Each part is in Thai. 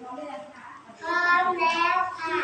พร้อมแล้วค่ะ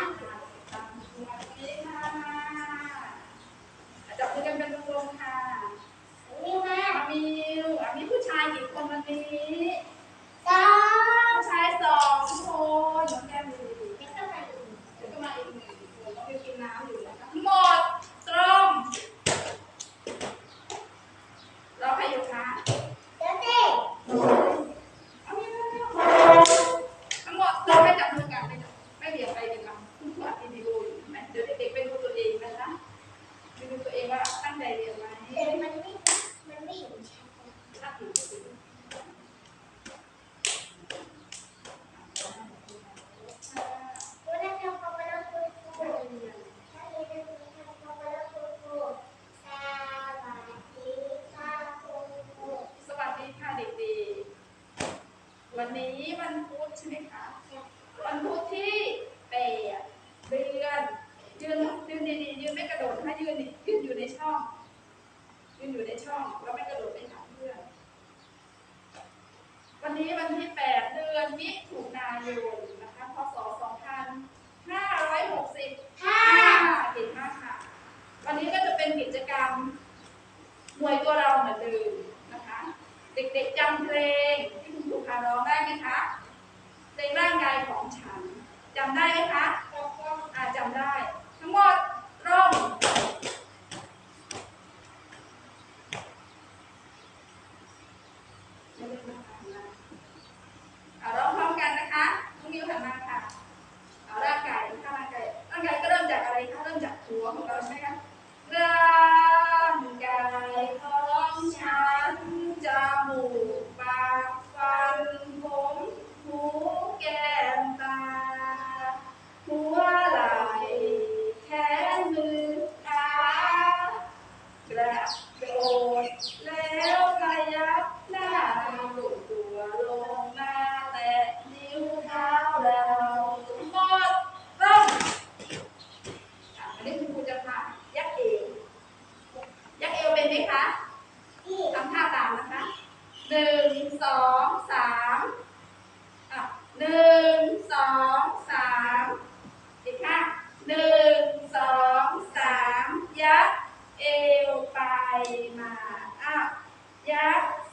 วันนี้วันพุธใช่ไหมคะ วันพุธที่แปดเดือนยืนยืนดีๆยืนไม่กระโดดถ้ายืนยืนอยู่ในช่องยืนอยู่ในช่องแล้วไม่กระโดดไปหาเพื่อนวันนี้วันที่แปดเดือนมิถุนายนนะคะพศสองพันห้าร้อยหกสิบห้าเก่งมากค่ะ วันนี้ก็จะเป็นกิจกรรมมวยตัวเราเหมือนเดิม ด็กจำเพลงที่คุณครูพาร้องได้ไหมคะเพลงร่างกายของฉันจำได้ไหมคะอาจำได้ ทั้งหมดร่องร้องพร้อมกันนะคะน้องมิวหันมาค่ะร่างกายนะคร่างการ่างกาก็เริ่มจากอะไรคะเริ่มจากหัวของเราใช่ไหมคะร่างกายของฉัน o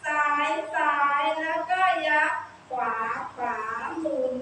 ซ้ายซ้ายแล้วก็ยักขวาขวาหมุน